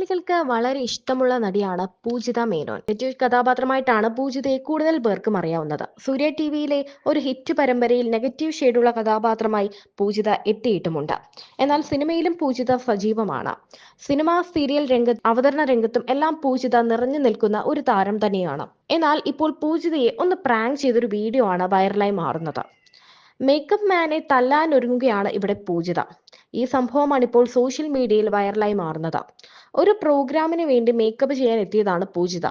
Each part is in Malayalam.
മലയാളികൾക്ക് വളരെ ഇഷ്ടമുള്ള നടിയാണ് പൂജിത മേനോൻ. നെഗറ്റീവ് കഥാപാത്രമായിട്ടാണ് പൂജിതയെ കൂടുതൽ പേർക്കും അറിയാവുന്നത്. സൂര്യ ടി വിയിലെ ഒരു ഹിറ്റ് പരമ്പരയിൽ നെഗറ്റീവ് ഷെയ്ഡുള്ള കഥാപാത്രമായി പൂജിത എത്തിയിട്ടുമുണ്ട്. എന്നാൽ സിനിമയിലും പൂജിത സജീവമാണ്. സിനിമ സീരിയൽ രംഗത്ത് അവതരണ രംഗത്തും എല്ലാം പൂജിത നിറഞ്ഞു നിൽക്കുന്ന ഒരു താരം തന്നെയാണ്. എന്നാൽ ഇപ്പോൾ പൂജിതയെ ഒന്ന് പ്രാങ്ക് ചെയ്തൊരു വീഡിയോ ആണ് വൈറലായി മാറുന്നത്. മേക്കപ്പ് മാനെ തല്ലാൻ ഒരുങ്ങുകയാണ് ഇവിടെ പൂജിത. ഈ സംഭവമാണ് ഇപ്പോൾ സോഷ്യൽ മീഡിയയിൽ വൈറലായി മാറുന്നത്. ഒരു പ്രോഗ്രാമിന് വേണ്ടി മേക്കപ്പ് ചെയ്യാൻ എത്തിയതാണ് പൂജിത.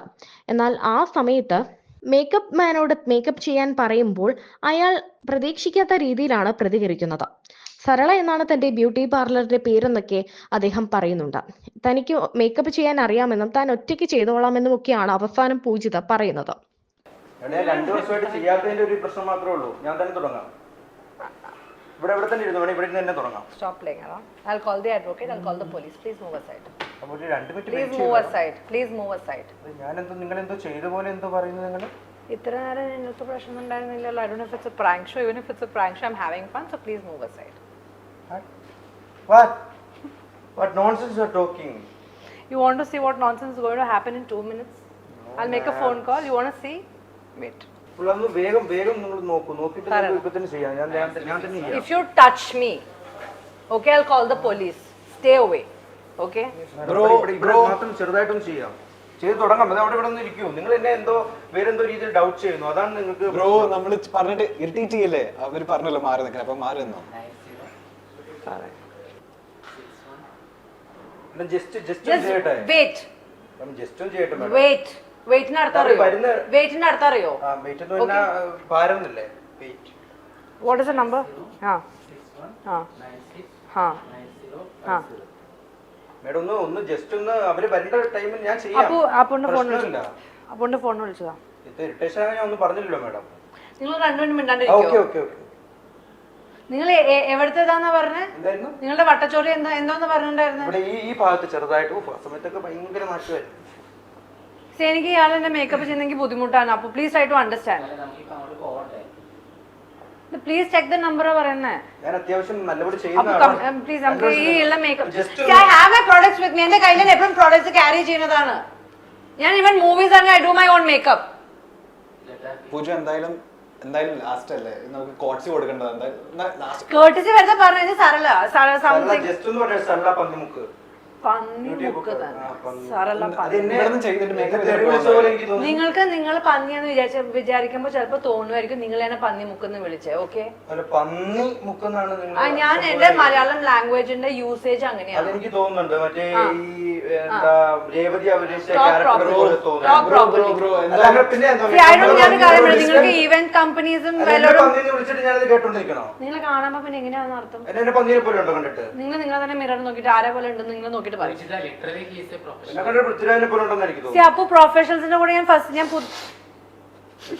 എന്നാൽ ആ സമയത്ത് മേക്കപ്പ് മാനോട് മേക്കപ്പ് ചെയ്യാൻ പറയുമ്പോൾ അയാൾ പ്രതീക്ഷിക്കാത്ത രീതിയിലാണ് പ്രതികരിക്കുന്നത്. സരള എന്നാണ് തന്റെ ബ്യൂട്ടി പാർലറിന്റെ പേരെന്നൊക്കെ അദ്ദേഹം പറയുന്നുണ്ട്. തനിക്ക് മേക്കപ്പ് ചെയ്യാൻ അറിയാമെന്നും താൻ ഒറ്റയ്ക്ക് ചെയ്തോളാമെന്നും ഒക്കെയാണ് അവസാനം പൂജിത പറയുന്നത്. രണ്ടു വർഷമായിട്ട് ചെയ്യാത്തതിന്റെ ഒരു പ്രശ്നം മാത്രമേ ഉള്ളൂ. ഞാൻ തന്നെ തുടങ്ങാം. ഇവിടെ ഇവിടെ തന്നെ ഇരുന്നു? വേണമെങ്കിൽ ഇവിടെ തന്നെ തുടങ്ങാം. Stop ലേങ്ങണം I call the advocate I call the police please move aside അപ്പോൾ ഒരു രണ്ട് minute please move aside please move aside ഞാൻ എന്തോ നിങ്ങൾ എന്തോ ചെയ്തു പോലെ എന്തോ പറയുന്നു നിങ്ങൾ ഇത്ര നേരം നിങ്ങൾക്ക് പ്രശ്നം ഉണ്ടായിരുന്നില്ലല്ലോ. I don't if it's a prank show even if it's a prank show I am having fun so please move aside what what nonsense you are talking you want to see what nonsense going to happen in 2 minutes I will make a phone call you want to see wait അതൊന്ന് വേഗം വേഗം നിങ്ങൾ നോക്കൂ. നോക്കിയിട്ട് നിങ്ങൾക്ക് ഇപ്പൊ തന്നെ ചെയ്യാം. ഞാൻ ഞാൻ ഞാൻ തന്നെ ചെയ്യാം. If you touch me okay i'll call the police. Stay away okay? Bro ഇവിടെ ഇവിടെ മാത്രം ചെറുതായിട്ടൊന്ന് ചെയ്യാം. ചെയ്ത് തുടങ്ങാം. അത് അവിടെ ഇവിടെ ഒന്നും ഇരിക്കൂ. നിങ്ങൾ എന്നെ എന്തോ വേറെന്തോ രീതിയിൽ ഡൗട്ട് ചെയ്യുന്നു. അതാണ് നിങ്ങൾക്ക് ബ്രോ നമ്മൾ പറഞ്ഞിട്ട് ഇറിറ്റേറ്റ് ചെയ്യല്ലേ? അവർ പറഞ്ഞല്ലോ മാറി നിൽക്കാൻ. അപ്പൊ മാറി നിന്നോ? ജസ്റ്റ് ജസ്റ്റ് just ചെയ്യട്ടെ? wait. ജസ്റ്റ് ചെയ്യട്ടെ madam. wait. വെയിറ്റിന് അടുത്ത് അറിയോ വരുന്ന- വെയിറ്റിന് അടുത്ത് അറിയോ ആ വെയിറ്റ്. എന്ന് പറഞ്ഞാൽ ഭാരമൊന്നുമില്ലേ wait what is a number ആ. ആ ആ. ആ മേഡം ഒന്ന് ഒന്ന് ജസ്റ്റ് ഒന്ന് അവർ വരേണ്ട ടൈമിൽ ഞാൻ ചെയ്യാം. അപ്പു ഫോൺ പ്രശ്നമില്ല. അപ്പുന്റെ ഫോൺ വിളിച്ചതാ. ഇത് ഇറിറ്റേഷൻ ഞാൻ ഒന്നും പറഞ്ഞില്ലല്ലോ മേഡം. നിങ്ങൾ രണ്ടുപേരും ഓക്കെ മിണ്ടാണ്ടിരിക്കോ? ഓക്കെ ഓക്കെ നിങ്ങൾ എവിടുത്തേതാന്നാ പറഞ്ഞേ? എന്തായിരുന്നു? നിങ്ങളുടെ വട്ടച്ചോറി എന്താ എന്തോന്ന് പറഞ്ഞിട്ടുണ്ടായിരുന്നെ? ഇവിടെ ഈ ഈ ഭാഗത്ത് ചെറുതായിട്ട് ഉഫ്, ആ സമയത്തൊക്കെ ഭയങ്കര മാറ്റമായിരുന്നു എനിക്ക് ഇയാൾ എന്നെ മേക്കപ്പ് ചെയ്യുന്നെങ്കിൽ ബുദ്ധിമുട്ടാണ്. അപ്പൊ please try to understand please check the number പറയുന്നേ. ഞാൻ അത്യാവശ്യം നല്ലപോലെ അപ്പൊ ചെയ്യുന്നതാണ്. പ്ലീസ് നമുക്ക് ഈ ഉള്ള makeup Just I have a products with me എന്റെ കയ്യിൽ എപ്പോഴും പ്രോഡക്ട്സ് ക്യാരി ചെയ്യുന്നതാണ്. ഞാൻ ഇവൻ മൂവീസ് ആണ് I do my own makeup Pooja എന്തായാലും എന്തായാലും ലാസ്റ്റ് അല്ലേ? നമുക്ക് കോട്സി കൊടുക്കേണ്ടത് എന്തായാലും ലാസ്റ്റ് കേട്ടിച്ച് വെറുതെ പറഞ്ഞു സരള സംതിങ് ജസ്റ്റ് ഒന്ന് സരള പന്നിമുക്ക് പന്നി. മുക്ക് തന്നെ സരള പന്നി എന്നെ നിങ്ങൾക്ക് നിങ്ങൾ വിചാരിച്ച വിചാരിക്കുമ്പോൾ ചിലപ്പോ തോന്നുമായിരിക്കും നിങ്ങൾ എന്നെ പന്നി മുക്കെന്ന് വിളിച്ചേ ഓക്കെ അല്ല പന്നി മുക്കെന്നാണ് നിങ്ങൾ ഞാൻ എന്റെ മലയാളം ലാംഗ്വേജിന്റെ യൂസേജ് അങ്ങനെയാണ്. എനിക്ക് തോന്നുന്നുണ്ട്. മറ്റേ ഈ എന്താ രേവതി Stop ക്യാരക്ടർ പോലെ തോന്നുന്നു. പിന്നെ. നിങ്ങൾ നിങ്ങൾക്ക് ഈവന്റ് കമ്പനീസും വിളിച്ചിട്ട് ഞാനത് കേട്ടോണ്ടിരിക്കണോ? നിങ്ങളെ കാണുമ്പോ പിന്നെ എങ്ങനെയാണെന്ന് അർത്ഥം? എന്നെ എന്നെ പന്നീനെ പോലെ ഉണ്ടോ കണ്ടിട്ട്? നിങ്ങൾ നിങ്ങളെ തന്നെ മിറർ നോക്കിയിട്ട് ആരെ പോലെ ഉണ്ടെന്ന് നിങ്ങൾ നോക്കിയിട്ട് പറയും. എന്നെ കണ്ടിട്ട് പൃഥ്വിരാജിനെ പോലെ ഉണ്ടെന്ന് എനിക്ക് തോന്നുന്നു അപ്പൊ പ്രൊഫഷണൽസിന്റെ കൂടെ ഞാൻ ഫസ്റ്റ് ഞാൻ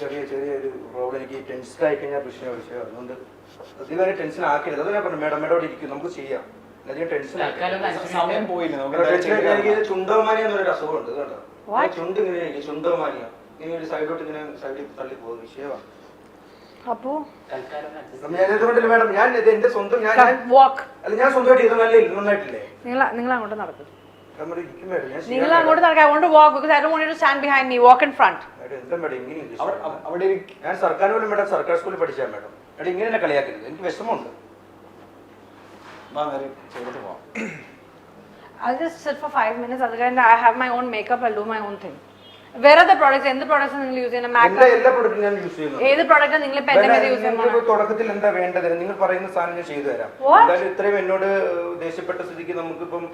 ചെറിയ ചെറിയ ഒരു പ്രോബ്ലം എനിക്ക് ടെൻഷൻ ആയി കഴിഞ്ഞാൽ പ്രശ്നം വിഷയം അതുകൊണ്ട് അധികം ടെൻഷൻ ആക്കരുത്. അത് ഞാൻ പറഞ്ഞു മേഡം മേഡം അവിടെ ഇരിക്കും. നമുക്ക് ചെയ്യാം. അധികം ടെൻഷൻ സമയം പോയില്ല. നമുക്ക് എനിക്ക് എന്നൊരു അസുഖമുണ്ട് കേട്ടോ. What? ചുണ്ട് ഇങ്ങനെ ഇരിക്കും ചുണ്ടോമാനിയ. ഇങ്ങനെ ഒരു ഇങ്ങനെ സൈഡിൽ തള്ളി വിഷയമാണ് അപ്പു? ഞാൻ ഇത് എന്റെ സ്വന്തം ഞാൻ അല്ല ഞാൻ സ്വന്തമായിട്ട് ഇത് നല്ല നിങ്ങൾ നിങ്ങൾ അങ്ങോട്ട് നടക്കും. നമ്മൾ ഇരിക്കും ഞാൻ നിങ്ങൾ അങ്ങോട്ട് നടക്കുക I walk because I don't to stand behind me walk in front അവിടെ അവിടെ ഞാൻ സർക്കാർ പോലും മേഡം സർക്കാർ സ്കൂളിൽ പഠിച്ചാൽ മേഡം. മേഡം ഇങ്ങനെ കളിയാക്കരുത്. എനിക്ക് വിഷമമുണ്ട് വാ നേരെ ചെയ്തിട്ട് പോവാം I'll just sit for five minutes. അത് കഴിഞ്ഞ് I have my own makeup. I'll do my own thing. Where are the products? എന്ത് products നിങ്ങൾ യൂസ് ചെയ്യുന്നത്? എല്ലാ മാക് എല്ലാ പ്രൊഡക്റ്റും ഞാൻ യൂസ് ചെയ്യുന്നു ഏത് പ്രോഡക്റ്റ് നിങ്ങൾ ഇപ്പൊ എന്റെ മേലെ യൂസ് നിങ്ങൾക്ക് ചെയ്യുന്നത്? തുടക്കത്തിൽ എന്താ വേണ്ടത്? നിങ്ങൾ പറയുന്ന സാധനം ഞാൻ ചെയ്തു തരാം. What? എന്തായാലും ഇത്രയും എന്നോട് ദേഷ്യപ്പെട്ട സ്ഥിതിക്ക് നമുക്കിപ്പം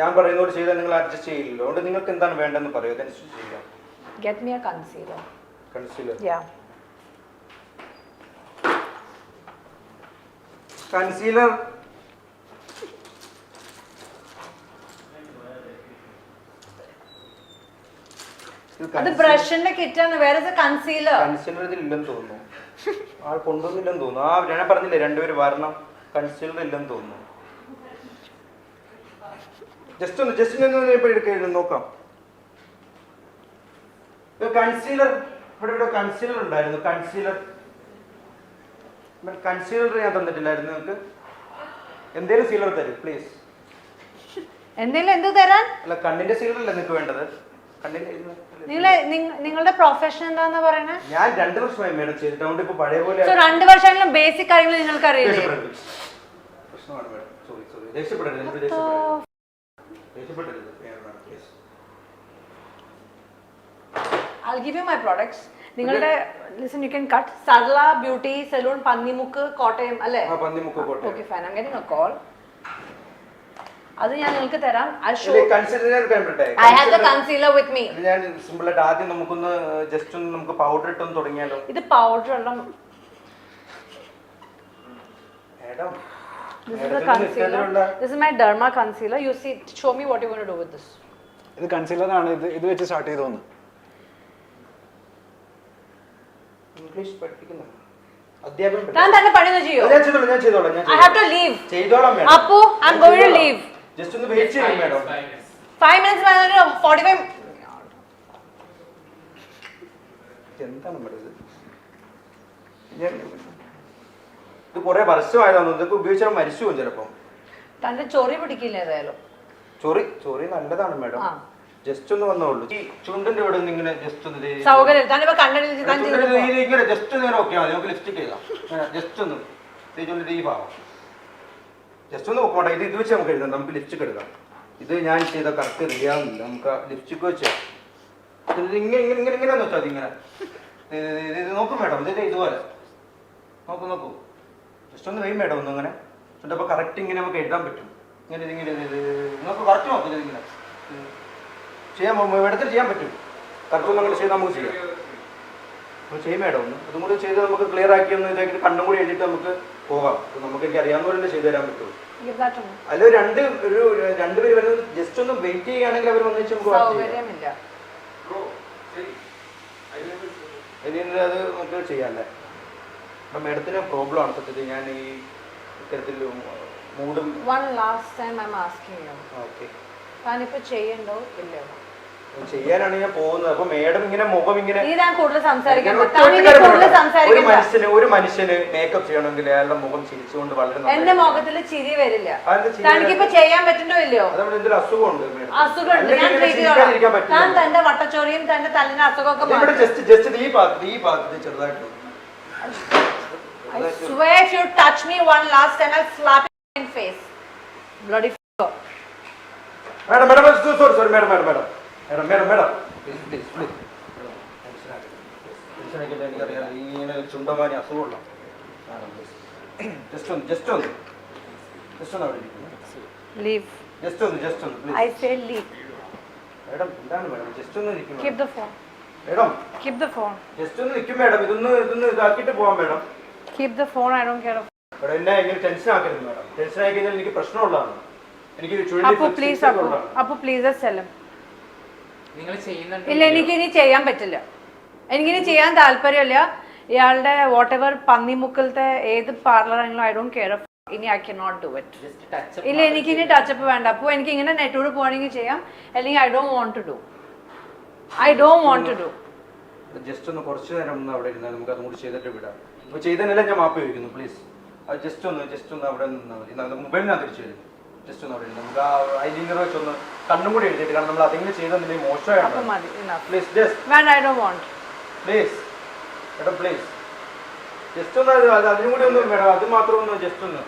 ഞാൻ പറയുന്നോട് ചെയ്താൽ നിങ്ങൾ അഡ്ജസ്റ്റ് ചെയ്യില്ലല്ലോ. അതുകൊണ്ട് നിങ്ങൾക്ക് എന്താണ് വേണ്ടതെന്ന് പറയൂ. അതനുസരിച്ച് ചെയ്യാം. Get me a concealer concealer yeah concealer അത് ബ്രഷിന്റെ കിറ്റാണ് വേറെ കൺസീലർ കൺസീലർ ഇതിൽ ഇല്ലെന്ന് തോന്നുന്നു. ആൾ കൊണ്ടുവന്നില്ലെന്ന് തോന്നുന്നു. ആ ഞാൻ പറഞ്ഞില്ലേ രണ്ടുപേര് വരണം. കൺസീലർ ഇല്ലെന്ന് തോന്നുന്നു. ജസ്റ്റ് ഒന്ന് ജസ്റ്റ് ഒന്ന് ഇപ്പൊ എടുക്കാൻ നോക്കാം. കൺസീലർ ഇവിടെ ഇവിടെ കൺസീലർ ഉണ്ടായിരുന്നു. കൺസീലർ കൺസീലർ ഞാൻ തന്നിട്ടില്ലായിരുന്നു നിങ്ങൾക്ക്. എന്തേലും സീലർ തരും പ്ലീസ് എന്തേലും എന്ത് തരാൻ? അല്ല കണ്ണിന്റെ സീലർ അല്ലേ നിങ്ങൾക്ക് വേണ്ടത്? നിങ്ങളെ നിങ്ങളുടെ പ്രൊഫഷൻ എന്താന്ന് പറയണേ? ഞാൻ രണ്ട് വർഷമായി മേഡം ചെയ്തിട്ട് അതുകൊണ്ട് ഇപ്പൊ പഴയ പോലെ സോ രണ്ട് വർഷമെങ്കിലും ബേസിക് കാര്യങ്ങൾ നിങ്ങൾക്ക് അറിയില്ലേ ദേഷ്യപ്പെടരുത്. പ്രശ്നമാണ് മേഡം. സോറി സോറി എനിക്ക്. I'll give you my products. നിങ്ങളുടെ listen you can cut Sarla beauty salon Pannimukku Kottayam അല്ലേ? ആ പന്നിമുക്ക് കോട്ടെ okay fine I'm getting a call അത് ഞാൻ നിങ്ങൾക്ക് തരാം. I have the concealer with me ഞാൻ സിമ്പിൾ ആയിട്ട് ആദ്യം നമുക്കൊന്ന് ജസ്റ്റ് ഒന്ന് നമുക്ക് പൗഡർ ഇട്ടൊന്ന് തുടങ്ങിയാലോ? ഇത് പൗഡർ ഉള്ള madam This is the concealer. This is my derma concealer. You see, show me what you're going to do with this. ഇത് കൺസീലർ ആണ് ഇത് ഇത് വെച്ച് സ്റ്റാർട്ട് ചെയ്ത് തോന്നുന്നു ഇംഗ്ലീഷ് പഠിപ്പിക്കുന്ന അധ്യാപനം ഞാൻ തന്നെ പണിയൊന്നും ചെയ്യോ? ഞാൻ ചെയ്തോളാം ഞാൻ ചെയ്തോളാം ഐ ഹാവ് ടു ലീവ് ചെയ്തോളാം. Appu I am going to leave just ഒന്ന് വെയിറ്റ് ചെയ്യും madam Five minutes. Five minutes forty five എന്താണ് മേഡം ഇത്? ഞാൻ ഇത് കുറെ വർഷമായതാണ് ഇതൊക്കെ ഉപയോഗിച്ചാൽ മരിച്ചു പോകും ചിലപ്പം. തന്റെ ചൊറി പിടിക്കില്ല ഏതായാലും. ചൊറി ചൊറി നല്ലതാണ് മാഡം. ജസ്റ്റ് ഒന്ന് വന്നോളൂ. ഈ ചുണ്ടിന്റെ ഇവിടെ നിന്ന് ഇങ്ങനെ ജസ്റ്റ് ഒന്ന് സൗകര്യം ഇങ്ങനെ ജസ്റ്റ് ഒന്ന് ഇങ്ങനെ ഓക്കെ മതി. നമുക്ക് ലിപ്സ്റ്റിക് ചെയ്താം. ജസ്റ്റ് ഒന്ന്. ഈ ചുണ്ടിന്റെ ഈ ഭാഗം. ജസ്റ്റ് ഒന്ന് നോക്കണ്ട ഇത് ഇത് വെച്ച് നമുക്ക് എഴുതാം. നമുക്ക് ലിപ്സ്റ്റിക് എടുക്കാം. ഇത് ഞാൻ ചെയ്ത കറക്റ്റ് റെഡിയാവുന്നില്ല നമുക്ക് ലിപ്സ്റ്റിക് വെച്ച് ഇങ്ങനെ ഇങ്ങനെ ഇങ്ങനെ ഇങ്ങനെ വെച്ചാൽ ഇങ്ങനെ. ഇത് നോക്കും മേഡം. ഇതിന്റെ ഇതുപോലെ. നോക്കൂ നോക്കൂ. ജസ്റ്റ് ഒന്ന് വെയും മേഡം ഒന്ന് അങ്ങനെ. എന്നിട്ട് അപ്പോൾ കറക്റ്റ് ഇങ്ങനെ നമുക്ക് എഴുതാൻ പറ്റും. ഇങ്ങനെ ഇതിങ്ങനെ നമുക്ക് കറക്റ്റ് നോക്കും ഇതിങ്ങനെ ചെയ്യാൻ മേഡത്തിൽ ചെയ്യാൻ പറ്റും. കറക്റ്റ് അങ്ങനെ ചെയ്ത് നമുക്ക് ചെയ്യാം. നമ്മൾ ചെയ്യും മേഡം ഒന്ന് അതും കൂടി ചെയ്ത് നമുക്ക് ക്ലിയർ ആക്കി ഒന്ന് ഇതാക്കി കണ്ണും കൂടി എഴുതിയിട്ട് നമുക്ക് പോകാം. അപ്പോൾ നമുക്ക് എനിക്ക് അറിയാവുന്ന പോലെ ചെയ്തു തരാൻ പറ്റുള്ളൂ. അല്ല രണ്ട് ഒരു രണ്ട് പേര് വരുന്നത് ജസ്റ്റ് ഒന്ന് വെയിറ്റ് ചെയ്യുകയാണെങ്കിൽ അവർ വന്നു നമുക്ക് അത് നമുക്ക് ചെയ്യാല്ലേ അപ്പം മേഡത്തിന് പ്രോബ്ലം ആണ് സത്യത്തിൽ ഞാൻ ഈ ഇത്തരത്തിൽ മൂടും one last time I am asking you okay താനിപ്പോൾ ചെയ്യണ്ടോ ഇല്ലയോ? ചെയ്യാനാണ് ഞാൻ പോകുന്നത് അപ്പൊ മേഡം ഇങ്ങനെ മുഖം ഇങ്ങനെ ഞാൻ ഞാൻ. ഒരു മനുഷ്യന് ഒരു മനുഷ്യന് മേക്കപ്പ് ചെയ്യണമെങ്കിൽ അയാളുടെ മുഖം ചിരിച്ചുകൊണ്ട് വളരെ എന്റെ. മുഖത്തിൽ ചിരി വരില്ല തനിക്കിപ്പോ ചെയ്യാൻ പറ്റുണ്ടോ ഇല്ലയോ എന്തൊരു അസുഖമുണ്ട് അസുഖമുണ്ട് ഞാൻ പറ്റില്ല തന്റെ വട്ടച്ചോറിയും തന്റെ തല്ലിന് അസുഖമൊക്കെ ഇവിടെ. ജസ്റ്റ് ജസ്റ്റ് ഈ ഭാഗത്ത് ഈ ഭാഗത്ത് ചെറുതായിട്ട് I swear if you touch me one last time, I'll slap you face. Bloody f***er. Madam madam sorry sorry madam madam madam madam madam madam. എനിക്കറിയാം ഇങ്ങനെ ചുണ്ടമാനി അസുഖമുള്ള ജസ്റ്റ് ഒന്ന് ജസ്റ്റ് ഒന്ന്. ജസ്റ്റ് ഒന്ന് അവിടെ ലീവ് ജസ്റ്റ് ഒന്ന് ജസ്റ്റ് ഒന്ന് പ്ലീസ് ഐ ലീവ് മേഡം എന്താണ് മേഡം? ജസ്റ്റ് ഒന്ന് ഇരിക്കും keep the phone madam. Keep the phone just ഒന്ന് നിൽക്കും മേഡം. ഇതൊന്ന് ഇതൊന്ന് ഇതാക്കിയിട്ട് പോവാം madam. Keep the phone I don't care of- madam എന്നെ ഇങ്ങനെ ടെൻഷൻ ആക്കരുത് മേഡം. ടെൻഷൻ ആക്കി കഴിഞ്ഞാൽ എനിക്ക് പ്രശ്നമുള്ളതാണ്. എനിക്ക് ചുഴലി അപ്പോൾ പ്ലീസ് അപ്പോൾ പ്ലീസ് him. നിങ്ങൾ ചെയ്യുന്നുണ്ടോ? ഇല്ല എനിക്ക് ഇനി ചെയ്യാൻ പറ്റില്ല. എനിക്കിനി ചെയ്യാൻ താല്പര്യമില്ല. ഇയാളുടെ വാട്ട് എവർ പന്നിമുക്കലത്തെ ഏത് പാർലറാണെങ്കിലും ഐ ഡോണ്ട് കെയർ ഇനി I can not do it just touch ഇല്ല എനിക്കിനി ടച്ചപ്പ് വേണ്ട. അപ്പോൾ എനിക്ക് ഇങ്ങനെ നെറ്റോട് പോകണമെങ്കിൽ ചെയ്യാം. അല്ലെങ്കിൽ I don't want to do I don't want to do just ഒന്ന് കുറച്ച് നേരം ഒന്ന് അവിടെ ഇരുന്നാൽ നമുക്ക് അതും കൂടി ചെയ്തിട്ട് വിടാം. അപ്പോൾ ചെയ്തതിനെല്ലാം ഞാൻ മാപ്പ് ചോദിക്കുന്നു പ്ലീസ് അത് ജസ്റ്റ് ഒന്ന് ജസ്റ്റ് ഒന്ന് അവിടെ നിന്നാൽ മതി. ഞാൻ തിരിച്ചു വരും. ജസ്റ്റ് ഒന്ന് അവിടെ നമുക്ക് ആ ഐലിനർ വെച്ച് ഒന്ന് കണ്ണും കൂടി എഴുതിയിട്ട് കാരണം നമ്മൾ അതെങ്കിലും ചെയ്തെന്നുണ്ടെങ്കിൽ അപ്പൊ മോശമായാണ്. മതി enough. പ്ലീസ് ജസ്റ്റ് വേണ്ട I want please madam please just ഒന്ന് അത് അത് അതിനും കൂടി ഒന്ന് മേഡം അത് മാത്രം ഒന്ന് ജസ്റ്റ് ഒന്ന്.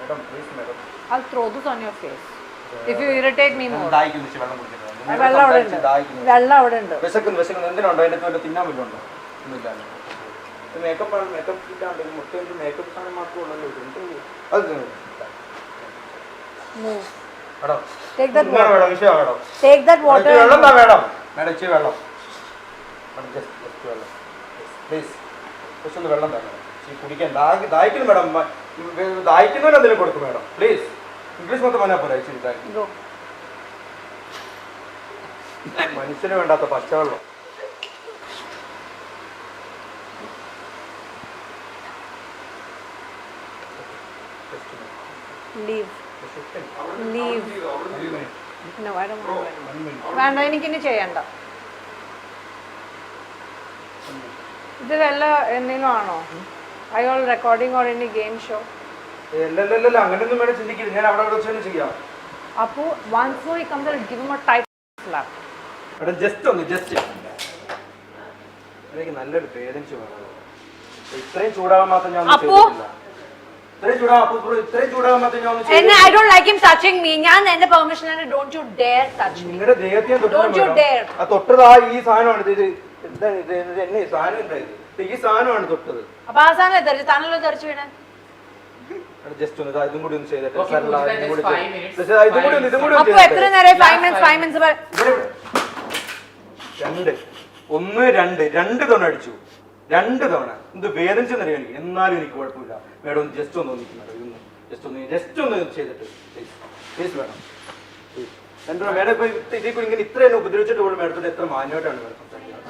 Madam please madam I'll throw this on your face. If you irritate me more. ദാഹിക്കുന്നു ഇച്ചിരി വെള്ളം വെള്ളം അവിടെ ഉണ്ട്. ദാഹിക്കുന്നു. വെള്ളം അവിടെ ഉണ്ട്. വിശക്കുന്നു വിശക്കുന്നു. എന്തിനുണ്ടോ അതിന്റെ വല്ല തിന്നാൻ വല്ലതും ഒന്നുമില്ല. മേക്കപ്പ് ആണ്. മേക്കപ്പ് കിട്ടാണ്ട് മേക്കപ്പ് സാധനം മാത്രമേ ഉള്ളല്ലോ. ഇത്. എന്ത് അത് Move. മേഡം Take that ഇങ്ങനെ water. വേണം വിഷയം മേഡം Take that മേഡം, ഇച്ചിരി വെള്ളം താ ഇച്ചിരി വെള്ളം കുറച്ച് ഒന്ന് വെള്ളം താ മേഡം ഇച്ചിരി കുടിക്കാൻ ദാഹി ദാഹിക്കുന്നു മേഡം മ- വേ- ദാഹിക്കുന്നവന് എന്തെങ്കിലും കൊടുക്കും മേഡം പ്ലീസ് ഇംഗ്ലീഷ് മൊത്തം പറഞ്ഞാൽ പോരാ ഇച്ചിരി ദാഹിക്കുന്നു Go. മനുഷ്യന് വേണ്ടാത്ത പച്ചവെള്ളം. Leave. A I don't. വേണ്ട എനിക്കിനി ചെയ്യണ്ട. ഇത് വല്ല എന്തെങ്കിലും ആണോ I all recording or any game show അങ്ങനെയൊന്നും വേണം ചിന്തിക്കരുത്. ഞാൻ അവിടെ അവിടെ വെച്ച് തന്നെ ചെയ്യാം. അപ്പു വൺസ് മോർ ഈ comes give a type clap അട ജസ്റ്റ് ഒന്ന് ജസ്റ്റ് എനിക്ക് നല്ലൊരു പേരൻസ് വേണം. ഇത്രയും ചൂടാവാൻ മാത്രം ഞാൻ അപ്പോ? എന്നെ I. Don't like him touching me ഞാൻ എന്റെ പെർമിഷൻ ആണ് don't you dare touch me നിങ്ങളുടെ ദേഹത്തെ don't you dare you madam. dare. ആ തൊട്ടത് ആ ഈ സാധനമാണ്. ഇത് എന്താ ഇത് എന്നെ ഈ സാധനം ഇത്. ഈ സാധനമാണ് തൊട്ടത്. അപ്പൊ ആ സാധനം തെറിച്ച് താനല്ലോ തെറിച്ച് വീണേ? ജസ്റ്റ് ഒന്ന് ഇതാ കൂടി ഒന്ന് ചെയ്തിട്ട്. ഇതും കൂടി ഇതും കൂടി ഒന്ന് ഇതും കൂടി ഒന്ന് അപ്പൊ എത്ര നേരം five Last minutes five five minutes ഇവിടെ ഇവിടെ. രണ്ട്. ഒന്ന് രണ്ട് രണ്ട് തവണ അടിച്ചു രണ്ട് തവണ. എന്ത് വേദനിച്ച എനിക്ക്. എന്നാലും എനിക്ക് കുഴപ്പമില്ല. മേഡം ഒന്ന് ജസ്റ്റ് ഒന്ന് നിൽക്കുന്നത് ഇതൊന്ന് ജസ്റ്റ് ഒന്ന് ജസ്റ്റ് ഒന്ന് ചെയ്തിട്ട്. പ്ലീസ് പ്ലീസ് വേണം രണ്ടു മേഡം ഇപ്പൊ ഇതിൽ കൂടി ഇങ്ങനെ ഇത്ര എന്നെ ഉപദ്രവിച്ചിട്ട് പോലും മേഡത്തോട് എത്ര മാന്യമായിട്ടാണ് മേഡം സംസാരിക്കുന്നത്?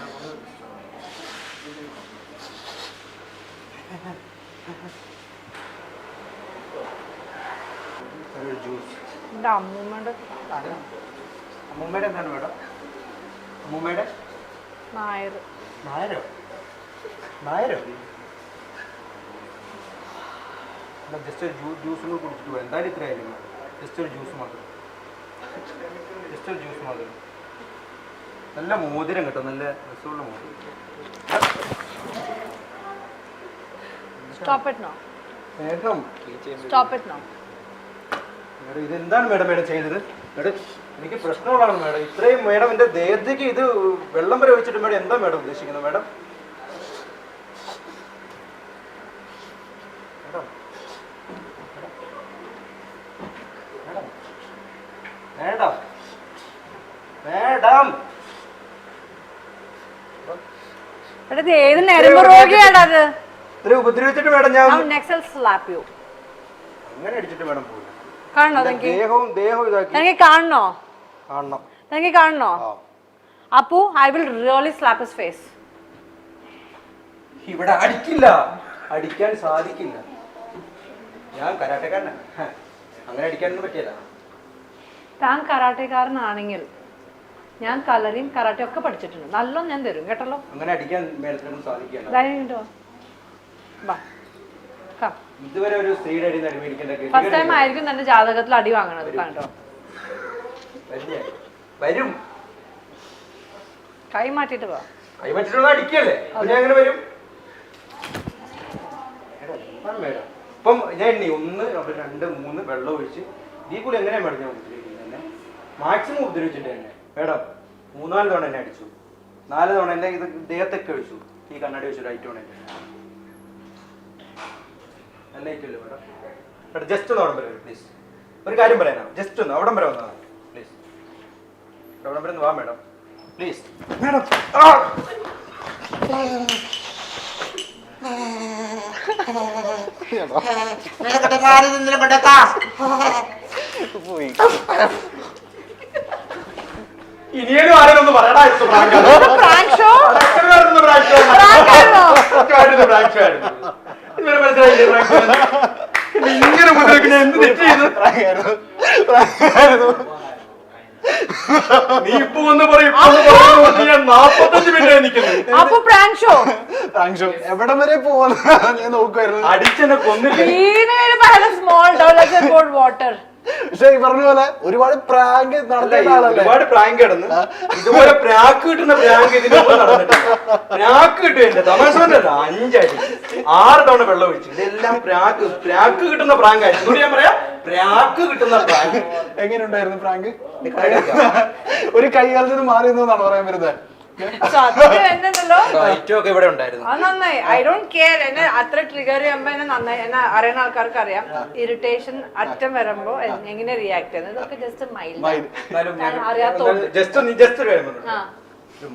അമ്മൂമ്മയുടെ എന്താണ് മേഡം? അമ്മൂമ്മയുടെ? നായർ. നായരോ? നായരോ? ജസ്റ്റ് ഒരു ജ്യൂ ജ്യൂസും കൂടി കുടിച്ചിട്ട് പോകാം എന്തായാലും ഇത്ര ആയില്ല ജസ്റ്റ് ഒരു ജ്യൂസ് മാത്രം. ജസ്റ്റ് ഒരു ജ്യൂസ് മാത്രം. നല്ല മോതിരം കേട്ടോ നല്ല രസമുള്ള മോതിരം. Stop it no stop it no madam ഇതെന്താണ് മേഡം മേഡം ചെയ്തത് മേഡം എനിക്ക് പ്രശ്നമുള്ളതാണ് മേഡം. ഇത്രയും മേഡം എന്റെ ദേഹത്തേക്ക് ഇത് വെള്ളം വരെ ഒഴിച്ചിട്ട് മേഡം എന്താ മേഡം ഉദ്ദേശിക്കുന്നത്? മേഡം മേഡം മേഡം എടാ ഇത് ഏത് നെരമ്പ് രോഗിയാടാ അത്? ഇത്രയും ഉപദ്രവിച്ചിട്ട് മേഡം ഞാൻ അവൻ നെക്സൽ സ്ലാപ്പ് യു അങ്ങനെ അടിച്ചിട്ട് മേഡം പോയി കാണണോ തനിക്ക് ദേഹവും ദേഹവും ഇതാക്കി. തനിക്ക് കാണണോ? കാണണം. തനിക്ക് കാണണോ? ആ. Appu I will really slap his face ഇവിടെ അടിക്കില്ല. അടിക്കാൻ സാധിക്കില്ല. ഞാൻ കരാട്ടക്കാരനാണ് ഹ, അങ്ങനെ അടിക്കാനൊന്നും പറ്റില്ല താൻ കരാട്ടക്കാരനാണെങ്കിൽ ഞാൻ കളറിയും കറാട്ടയും ഒക്കെ പഠിച്ചിട്ടുണ്ട്. നല്ലോണം ഞാൻ തരും കേട്ടല്ലോ? അങ്ങനെ അടിക്കാൻ സാധിക്കില്ല. കം. ഇതുവരെ ഒരു സ്ത്രീയുടെ അടി നടുമേടിക്കേണ്ട ഫസ്റ്റ് ടൈം ആയിരിക്കും തന്റെ ജാതകത്തിൽ അടി വാങ്ങണത് കണ്ടോ? വരും കൈ മാറ്റിട്ട് വാ. കൈമറ്റിട്ടുള്ള അടിക്കല്ലേ? അപ്പൊ ഞാൻ എങ്ങനെ വരും? ഇപ്പം ഞാൻ എണ്ണി. ഒന്ന് രണ്ട് മൂന്ന് വെള്ളം ഒഴിച്ച്. ഈ കൂടി എങ്ങനെയാ മേഡം ഞാൻ ഉപദ്രവിക്കുന്നത് മാക്സിമം ഉപദ്രവിച്ചിട്ട് എന്നെ മേഡം മൂന്നാൽ തവണ എന്നെ അടിച്ചു. നാല് തവണ എന്നെ ഇത് ദേഹത്തൊക്കെ അടിച്ചു ഈ കണ്ണാടി വെച്ചു light on madam? Madam just ഒന്ന് അവിടം വരെ പ്ലീസ് ഒരു കാര്യം പറയാനാ. ജസ്റ്റ് ഒന്ന് അവിടം വരെ വന്നാൽ പ്ലീസ് അവിടം വരെ ഒന്ന് വാ madam. Please madam prank show. പ്രാങ്കായിരുന്നോ? സത്യമായിട്ടും പ്രാങ്കായിരുന്നു. ഇതുവരെ മനസ്സിലായില്ലേ ഇങ്ങനെ മുതലെടുക്കുന്ന എന്ത് തെറ്റ് ചെയ്തു? നീ ഇപ്പൊ ഒന്ന് പറയും നാപ്പത്തഞ്ച് മിനിറ്റ് നിൽക്കുന്നത് അപ്പൊ പ്രാങ്ക് ഷോ പ്രാങ്ഷോ എവിടം വരെ പോവാന്ന് ഞാൻ നോക്കുമായിരുന്നു അടിച്ചെന്നെ കൊന്നില്ല? സ്മോൾ വാട്ടർ പക്ഷെ ഈ പറഞ്ഞ പോലെ ഒരുപാട് പ്രാങ്ക് നടത്തിയ ആളല്ലേ ഒരുപാട് പ്രാങ്ക് കിടന്ന് ഇതുപോലെ പ്രാക്ക് കിട്ടുന്ന പ്രാങ്ക് ഇതിന്റെ പ്രാക്ക് കിട്ടുകയില്ല തമാശ അഞ്ചടി. ആറ് തവണ വെള്ളം ഒഴിച്ചു. ഇതെല്ലാം പ്രാക്ക് പ്രാക്ക് കിട്ടുന്ന പ്രാങ്ക് ആയിരുന്നു ഞാൻ പറയാ. പ്രാക്ക് കിട്ടുന്ന പ്രാങ്ക് എങ്ങനെയുണ്ടായിരുന്നു പ്രാങ്ക് ഒരു കൈകാലത്തിന് മാറി എന്നാണ് പറയാൻ വരുന്നത്? ഒക്കെ ഇവിടെ ഉണ്ടായിരുന്നു. നന്നായി. ഐ ഡോണ്ട് കെയർ എന്നെ അത്ര ട്രിഗർ ചെയ്യുമ്പോ എന്നെ നന്നായി. എന്നെ അറിയുന്ന ആൾക്കാർക്ക് അറിയാം ഇറിറ്റേഷൻ അറ്റം വരുമ്പോ എങ്ങനെ റിയാക്ട് ചെയ്യുന്നത്? ഇതൊക്കെ ജസ്റ്റ് മൈൽഡ് അറിയാത്ത ജസ്റ്റ് ജസ്റ്റ് ഒരു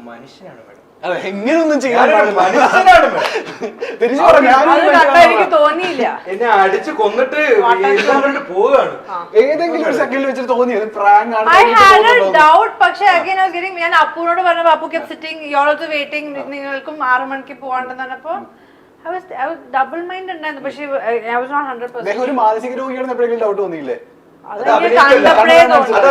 മനുഷ്യനാണ് മേഡം അതെ എങ്ങനെയൊന്നും ചെയ്യാൻ എനിക്ക് തോന്നിയില്ല. എന്നെ അടിച്ച് കൊന്നിട്ട് പോവുകയാണ്. ഏതെങ്കിലും ഒരു സെക്കൻഡിൽ വെച്ചിട്ട് തോന്നിയത് പ്രാങ്ക് ആണ് ഐ ഹാഡ് എ ഡൗട്ട് പക്ഷേ അഗൈൻ ഐ വാസ് ഗെറ്റിംഗ് ഞാൻ അപ്പുവിനോട് പറഞ്ഞപ്പോ അപ്പു കെപ് സിറ്റിംഗ് യോളത്ത് വെയിറ്റിംഗ് നിങ്ങൾക്കും ആറ് മണിക്ക് പോകാണ്ടെന്ന് പറഞ്ഞപ്പോ I was I was double mind ഉണ്ടായിരുന്നു. പക്ഷേ ഒരു മാനസിക രോഗിയാണെന്ന് എപ്പോഴെങ്കിലും ഡൗട്ട് തോന്നിയില്ലേ? അത് കണ്ടപ്പോഴേ തോന്നി